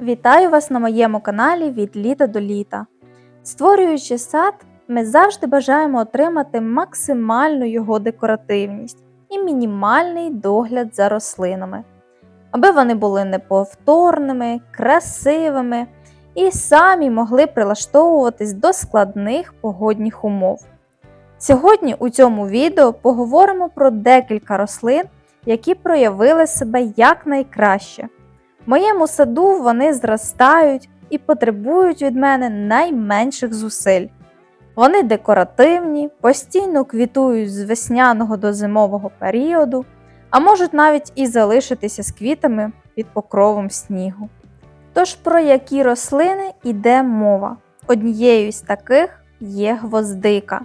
Вітаю вас на моєму каналі від літа до літа. Створюючи сад, ми завжди бажаємо отримати максимальну його декоративність і мінімальний догляд за рослинами, аби вони були неповторними, красивими і самі могли прилаштовуватись до складних погодних умов. Сьогодні у цьому відео поговоримо про декілька рослин, які проявили себе якнайкраще. Моєму саду вони зростають і потребують від мене найменших зусиль. Вони декоративні, постійно квітують з весняного до зимового періоду, а можуть навіть і залишитися з квітами під покровом снігу. Тож про які рослини йде мова? Однією з таких є гвоздика.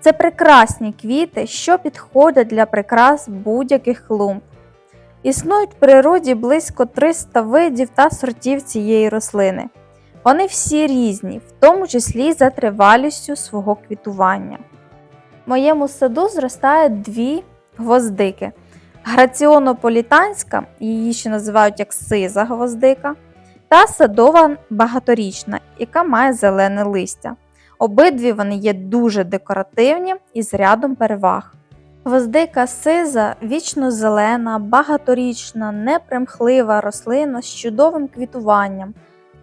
Це прекрасні квіти, що підходять для прикрас будь-яких клумб. Існують в природі близько 300 видів та сортів цієї рослини. Вони всі різні, в тому числі за тривалістю свого квітування. В моєму саду зростає дві гвоздики. Граціонополітанська, її ще називають як сиза гвоздика, та садова багаторічна, яка має зелене листя. Обидві вони є дуже декоративні і з рядом переваг. Гвоздика сиза вічно зелена, багаторічна, непримхлива рослина з чудовим квітуванням,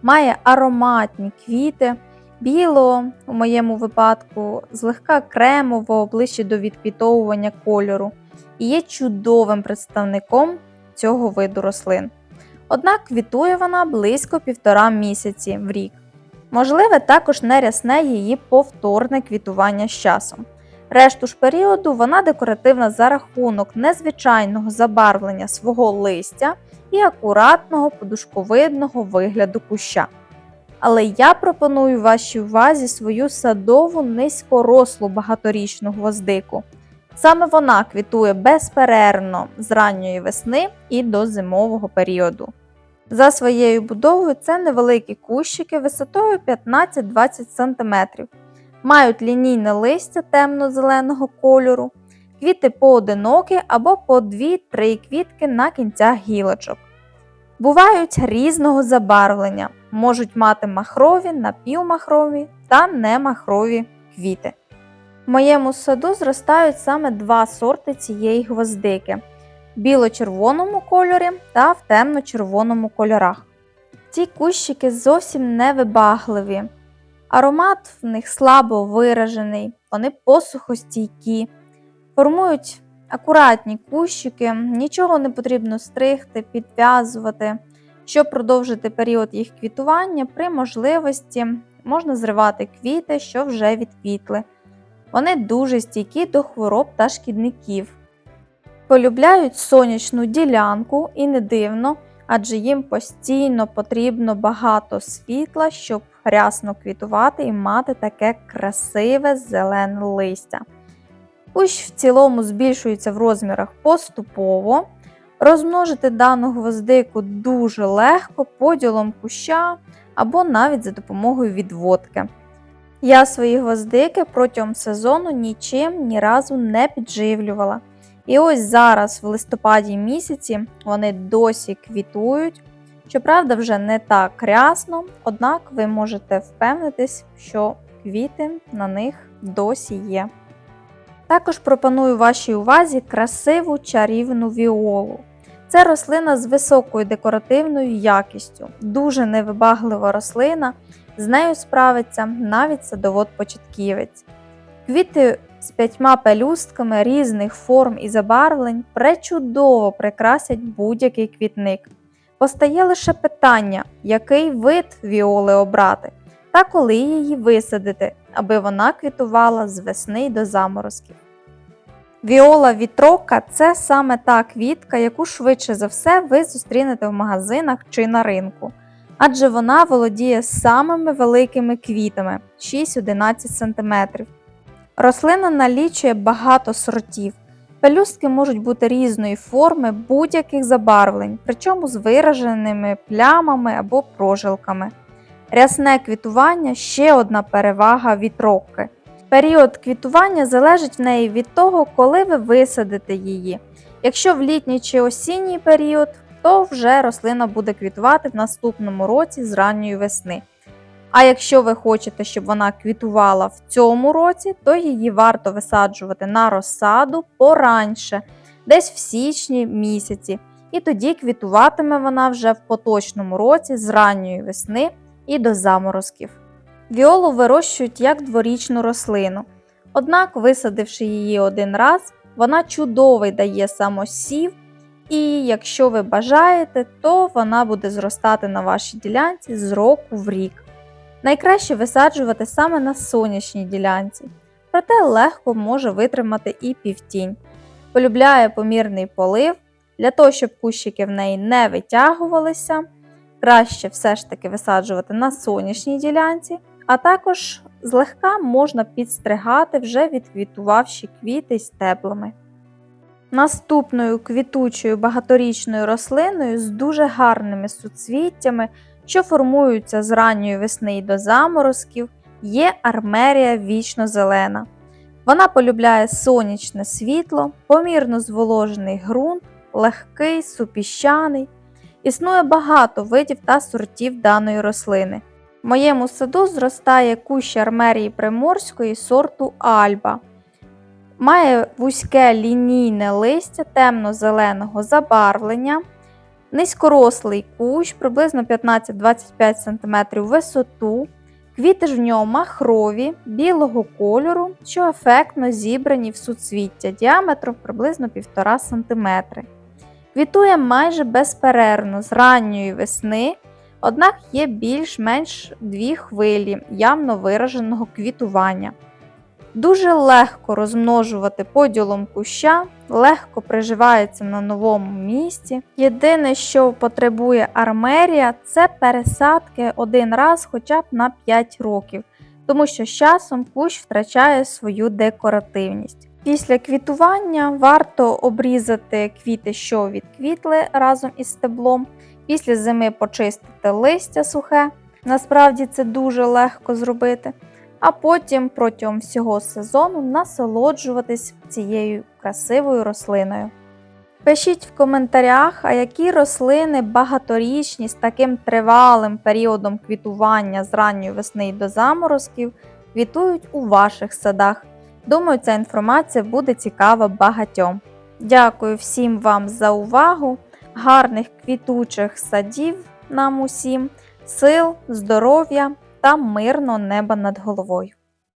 має ароматні квіти, білого, у моєму випадку, злегка кремового ближче до відквітовування кольору і є чудовим представником цього виду рослин. Однак квітує вона близько півтора місяці в рік. Можливе також нерясне її повторне квітування з часом. Решту ж періоду вона декоративна за рахунок незвичайного забарвлення свого листя і акуратного подушковидного вигляду куща. Але я пропоную вашій увазі свою садову низькорослу багаторічну гвоздику. Саме вона квітує безперервно з ранньої весни і до зимового періоду. За своєю будовою це невеликі кущики висотою 15-20 см. Мають лінійне листя темно-зеленого кольору, квіти поодинокі або по 2-3 квітки на кінцях гілочок. Бувають різного забарвлення, можуть мати махрові, напівмахрові та немахрові квіти. В моєму саду зростають саме два сорти цієї гвоздики в біло-червоному кольорі та в темно-червоному кольорах. Ці кущики зовсім невибагливі. Аромат в них слабо виражений, вони посухостійкі, формують акуратні кущики, нічого не потрібно стригти, підв'язувати. Щоб продовжити період їх квітування, при можливості можна зривати квіти, що вже відквітли. Вони дуже стійкі до хвороб та шкідників. Полюбляють сонячну ділянку і не дивно, адже їм постійно потрібно багато світла, щоб рясно квітувати і мати таке красиве зелене листя. Кущ в цілому збільшується в розмірах поступово. Розмножити дану гвоздику дуже легко поділом куща або навіть за допомогою відводки. Я свої гвоздики протягом сезону нічим ні разу не підживлювала. І ось зараз, в листопаді місяці, вони досі квітують. Щоправда, вже не так рясно, однак ви можете впевнитись, що квіти на них досі є. Також пропоную вашій увазі красиву чарівну віолу. Це рослина з високою декоративною якістю, дуже невибаглива рослина, з нею справиться навіть садовод-початківець. Квіти з п'ятьма пелюстками різних форм і забарвлень пречудово прикрасять будь-який квітник. Постає лише питання, який вид віоли обрати та коли її висадити, аби вона квітувала з весни до заморозків. Віола вітрока це саме та квітка, яку швидше за все ви зустрінете в магазинах чи на ринку, адже вона володіє самими великими квітами 6-11 см. Рослина налічує багато сортів. Пелюстки можуть бути різної форми будь-яких забарвлень, причому з вираженими плямами або прожилками. Рясне квітування ще одна перевага вітровки. Період квітування залежить в неї від того, коли ви висадите її. Якщо в літній чи осінній період, то вже рослина буде квітувати в наступному році з ранньої весни. А якщо ви хочете, щоб вона квітувала в цьому році, то її варто висаджувати на розсаду пораньше, десь в січні місяці. І тоді квітуватиме вона вже в поточному році з ранньої весни і до заморозків. Віолу вирощують як дворічну рослину. Однак, висадивши її один раз, вона чудовий дає самосів, і якщо ви бажаєте, то вона буде зростати на вашій ділянці з року в рік. Найкраще висаджувати саме на сонячній ділянці, проте легко може витримати і півтінь. Полюбляє помірний полив, для того, щоб кущики в неї не витягувалися. Краще все ж таки висаджувати на сонячній ділянці, а також злегка можна підстригати вже відквітувавші квіти з теплими. Наступною квітучою багаторічною рослиною з дуже гарними суцвіттями, що формуються з ранньої весни й до заморозків, є армерія вічно-зелена. Вона полюбляє сонячне світло, помірно зволожений ґрунт, легкий, супіщаний. Існує багато видів та сортів даної рослини. В моєму саду зростає кущ армерії приморської сорту Альба. Має вузьке лінійне листя темно-зеленого забарвлення, низькорослий кущ, приблизно 15-25 см висоту. Квіти ж в нього махрові, білого кольору, що ефектно зібрані в суцвіття діаметром приблизно 1,5 см. Квітує майже безперервно з ранньої весни, однак є більш-менш дві хвилі явно вираженого квітування. Дуже легко розмножувати поділом куща, легко приживається на новому місці. Єдине, що потребує армерія, це пересадки один раз хоча б на 5 років, тому що з часом кущ втрачає свою декоративність. Після квітування варто обрізати квіти, що відквітли разом із стеблом. Після зими почистити листя сухе. Насправді це дуже легко зробити а потім протягом всього сезону насолоджуватись цією красивою рослиною. Пишіть в коментарях, а які рослини багаторічні з таким тривалим періодом квітування з ранньої весни до заморозків квітують у ваших садах. Думаю, ця інформація буде цікава багатьом. Дякую всім вам за увагу, гарних квітучих садів нам усім, сил, здоров'я та мирно небо над головою.